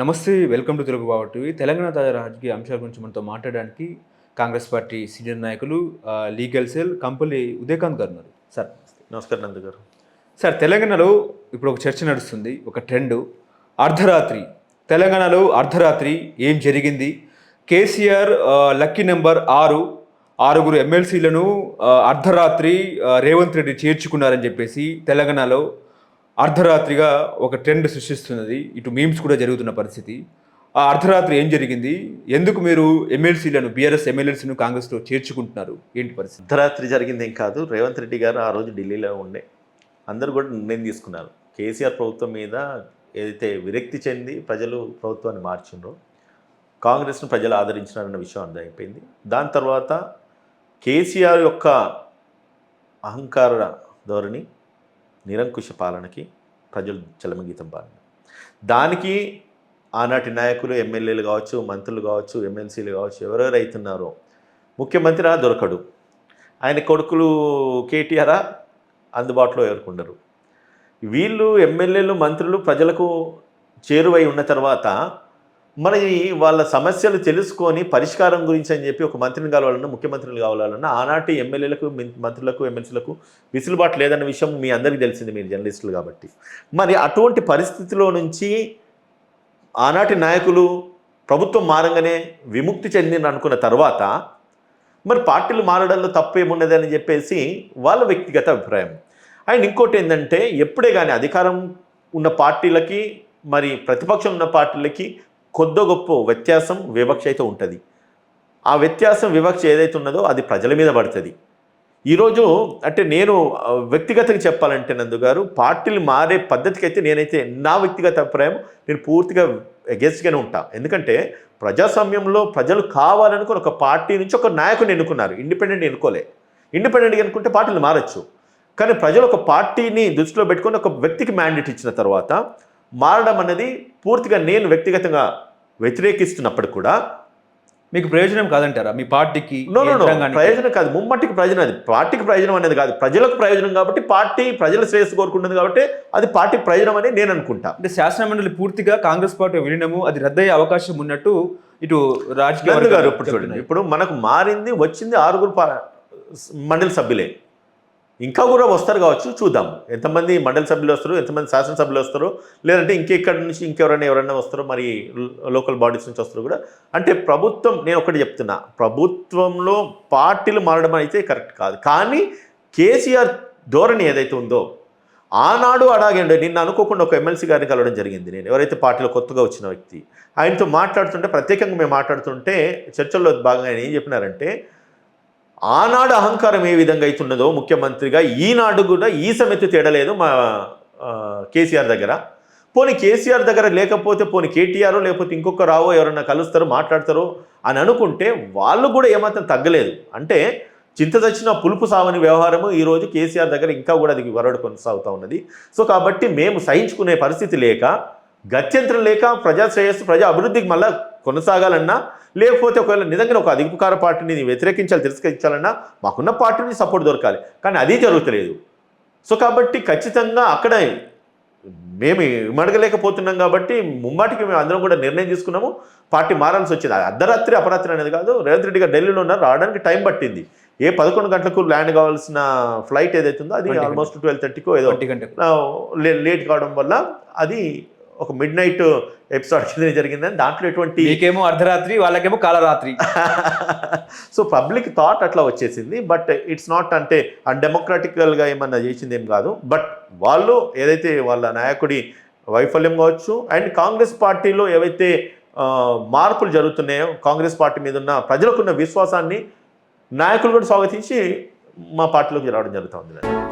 నమస్తే welcome to Telugu బావ TV. Telangana తాజా రాజకీయ అంశాల గురించి మనతో మాట్లాడడానికి కాంగ్రెస్ పార్టీ సీనియర్ నాయకులు లీగల్ సెల్ కంపల్లి ఉదయకాంత్ గారు ఉన్నారు. సార్ నమస్కారం నందు గారు. సార్ తెలంగాణలో ఇప్పుడు ఒక చర్చ నడుస్తుంది ఒక ట్రెండ్. అర్ధరాత్రి. తెలంగాణలో అర్ధరాత్రి ఏం జరిగింది? కేసీఆర్ లక్కీ నెంబర్ ఆరు ఆరుగురు ఎమ్మెల్సీలను అర్ధరాత్రి రేవంత్ రెడ్డి చేర్చుకున్నారని చెప్పేసి తెలంగాణలో అర్ధరాత్రిగా ఒక ట్రెండ్ సృష్టిస్తున్నది. ఇటు మీమ్స్ కూడా జరుగుతున్న పరిస్థితి. ఆ అర్ధరాత్రి ఏం జరిగింది? ఎందుకు మీరు ఎమ్మెల్సీలను బీఆర్ఎస్ ఎమ్మెల్యేలను కాంగ్రెస్లో చేర్చుకుంటున్నారు? ఏంటి పరిస్థితి? అర్ధరాత్రి జరిగింది ఏం కాదు. రేవంత్ రెడ్డి గారు ఆ రోజు ఢిల్లీలో ఉండే. అందరూ కూడా నిర్ణయం తీసుకున్నారు. కేసీఆర్ ప్రభుత్వం మీద ఏదైతే విరక్తి చెంది ప్రజలు ప్రభుత్వాన్ని మార్చిండ్రో కాంగ్రెస్ను ప్రజలు ఆదరించినారన్న విషయం అర్థమైపోయింది దాని తర్వాత కేసీఆర్ యొక్క అహంకార ధోరణి నిరంకుశ పాలనకి ప్రజలు చలమగీతం పాలన దానికి ఆనాటి నాయకులు ఎమ్మెల్యేలు కావచ్చు మంత్రులు కావచ్చు ఎమ్మెల్సీలు కావచ్చు ఎవరెవరు అవుతున్నారో ముఖ్యమంత్రి ఆ దొరకడు. ఆయన కొడుకులు కేటీఆరా అందుబాటులో ఎవరుకుండరు. వీళ్ళు ఎమ్మెల్యేలు మంత్రులు ప్రజలకు చేరువై ఉన్న తర్వాత మన వాళ్ళ సమస్యలు తెలుసుకొని పరిష్కారం గురించి అని చెప్పి ఒక మంత్రిని కావాలన్నా ముఖ్యమంత్రిని కావాలన్నా ఆనాటి ఎమ్మెల్యేలకు మంత్రులకు ఎమ్మెల్సీలకు విసులుబాటు లేదన్న విషయం మీ అందరికీ తెలిసింది మీరు జర్నలిస్టులు కాబట్టి. మరి అటువంటి పరిస్థితిలో నుంచి ఆనాటి నాయకులు ప్రభుత్వం మారంగానే విముక్తి చెందిన అనుకున్న తర్వాత మరి పార్టీలు మారడంలో తప్పేమున్నదని చెప్పేసి వాళ్ళ వ్యక్తిగత అభిప్రాయం. అండ్ ఇంకోటి ఏంటంటే ఎప్పుడే కానీ అధికారం ఉన్న పార్టీలకి మరి ప్రతిపక్షం ఉన్న పార్టీలకి కొద్ది గొప్ప వ్యత్యాసం వివక్ష అయితే ఉంటుంది. ఆ వ్యత్యాసం వివక్ష ఏదైతే ఉన్నదో అది ప్రజల మీద పడుతుంది. ఈరోజు అంటే నేను వ్యక్తిగతంగా చెప్పాలంటే నందు గారు పార్టీలు మారే పద్ధతికి అయితే నేనైతే నా వ్యక్తిగత అభిప్రాయం నేను పూర్తిగా అగేన్స్ట్గానే ఉంటా. ఎందుకంటే ప్రజాస్వామ్యంలో ప్రజలు కావాలనుకుని ఒక పార్టీ నుంచి ఒక నాయకుని ఎన్నుకున్నారు. ఇండిపెండెంట్ ఎన్నుకోలే. ఇండిపెండెంట్గా ఎన్నుకుంటే పార్టీలు మారచ్చు. కానీ ప్రజలు ఒక పార్టీని దృష్టిలో పెట్టుకొని ఒక వ్యక్తికి మ్యాండేట్ ఇచ్చిన తర్వాత మారడం అనేది పూర్తిగా నేను వ్యక్తిగతంగా వ్యతిరేకిస్తున్నప్పుడు కూడా మీకు ప్రయోజనం కాదంటారా? మీ పార్టీకి? ప్రయోజనం కాదు. ముమ్మటికి ప్రయోజనం అది. పార్టీకి ప్రయోజనం అనేది కాదు. ప్రజలకు ప్రయోజనం కాబట్టి పార్టీ ప్రజల శ్రేయస్సు కోరుకుంటుంది కాబట్టి అది పార్టీకి ప్రయోజనం అని నేను అనుకుంటా. అంటే శాసనమండలి పూర్తిగా కాంగ్రెస్ పార్టీ విలీనము అది రద్దయ్యే అవకాశం ఉన్నట్టు ఇటు రాజకీయ గారు ఇప్పుడు చూడండి. ఇప్పుడు మనకు మారింది వచ్చింది ఆరుగురు మండలి సభ్యులే. ఇంకా కూడా వస్తారు కావచ్చు చూద్దాం. ఎంతమంది మండలి సభ్యులు వస్తారు ఎంతమంది శాసనసభ్యులు వస్తారు లేదంటే ఇంకెక్కడి నుంచి ఇంకెవరైనా ఎవరైనా వస్తారో మరి లోకల్ బాడీస్ నుంచి వస్తారు కూడా. అంటే ప్రభుత్వం నేను ఒకటి చెప్తున్నా ప్రభుత్వంలో పార్టీలు మారడం అయితే కరెక్ట్ కాదు. కానీ కేసీఆర్ ధోరణి ఏదైతే ఉందో ఆనాడు అడాగండి నిన్న అనుకోకుండా ఒక ఎమ్మెల్సీ గారిని కలవడం జరిగింది. నేను ఎవరైతే పార్టీలో కొత్తగా వచ్చిన వ్యక్తి ఆయనతో మాట్లాడుతుంటే ప్రత్యేకంగా మేము మాట్లాడుతుంటే చర్చల్లో భాగంగా ఆయన ఏం చెప్పినారంటే ఆనాడు అహంకారం ఏ విధంగా అవుతున్నదో ముఖ్యమంత్రిగా ఈనాడు కూడా ఈ సమితి తేడలేదు మా కేసీఆర్ దగ్గర. పోనీ కేసీఆర్ దగ్గర లేకపోతే పోనీ కేటీఆర్ లేకపోతే ఇంకొక రావో ఎవరన్నా కలుస్తారో మాట్లాడతారో అని అనుకుంటే వాళ్ళు కూడా ఏమాత్రం తగ్గలేదు. అంటే చింత చచ్చిన పులుపు సావని వ్యవహారము ఈరోజు కేసీఆర్ దగ్గర ఇంకా కూడా అది వరడు కొనసాగుతూ ఉన్నది. సో కాబట్టి మేము సహించుకునే పరిస్థితి లేక గత్యంతరం లేక ప్రజా శ్రేయస్సు ప్రజా అభివృద్ధికి మళ్ళా కొనసాగాలన్నా లేకపోతే ఒకవేళ నిజంగా ఒక అధికార పార్టీని వ్యతిరేకించాలి తిరస్కరించాలన్నా మాకున్న పార్టీని సపోర్ట్ దొరకాలి. కానీ అది జరుగుతలేదు. సో కాబట్టి ఖచ్చితంగా అక్కడ మేము ఇమడగలేకపోతున్నాం కాబట్టి ముమ్మాటికి మేము అందరం కూడా నిర్ణయం తీసుకున్నాము. పార్టీ మారాల్సి వచ్చింది. అర్ధరాత్రి అపరాత్రి అనేది కాదు. రేవంత్ రెడ్డి గారు ఢిల్లీలో ఉన్నారు. రావడానికి టైం పట్టింది. ఏ పదకొండు గంటలకు ల్యాండ్ కావాల్సిన ఫ్లైట్ ఏదైతే ఉందో అది 20 ఆల్మోస్ట్ ట్వెల్వ్ థర్టీకో ఏదో లేట్ కావడం వల్ల అది ఒక మిడ్ నైట్ ఎపిసోడ్ కింద జరిగిందని దాంట్లో ఎటువంటి మీకేమో అర్ధరాత్రి వాళ్ళకేమో కాలరాత్రి. సో పబ్లిక్ థాట్ అట్లా వచ్చేసింది బట్ ఇట్స్ నాట్ అంటే అన్డెమోక్రాటికల్గా ఏమన్నా చేసింది ఏం కాదు. బట్ వాళ్ళు ఏదైతే వాళ్ళ నాయకుడి వైఫల్యం కావచ్చు అండ్ కాంగ్రెస్ పార్టీలో ఏవైతే మార్పులు జరుగుతున్నాయో కాంగ్రెస్ పార్టీ మీద ఉన్న ప్రజలకున్న విశ్వాసాన్ని నాయకులు కూడా స్వాగతించి మా పార్టీలోకి రావడం జరుగుతుంది